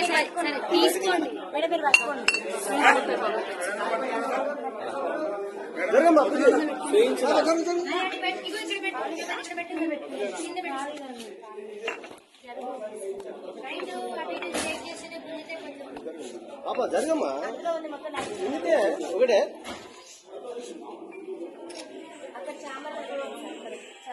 సరే సరే సరే తీసుకోండి. మేడం మీరు పట్టుకోండి జరగమ్మా కొద్దిగా. ఇక్కడ పెట్టు, ఇగో ఇక్కడ పెట్టు, ఇక్కడ పెట్టు, ఇక్కడ పెట్టు, కింద పెట్టు. రైట్ అటు ఇటు షేక్ చేస్తేనే గుంజితే కొంచెం పాప జరగమ్మా ఎందుకే ఒకటే ఇంకా ఉన్నాయా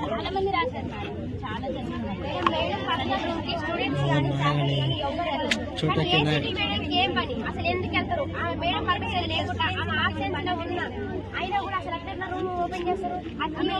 చాలా మంది రాశారు చాలా జరిగింది స్టూడెంట్స్ కానీ ఫ్యాకల్టీ కానీ ఏం పని? అసలు ఎందుకు వెళ్తారు? ఆ మేడం పర్మిషన్ లేకుండా ఆమె ఆబ్సెన్స్ అయినా కూడా అసలు ఎక్కడ రూమ్ ఓపెన్ చేస్తారు. అట్లా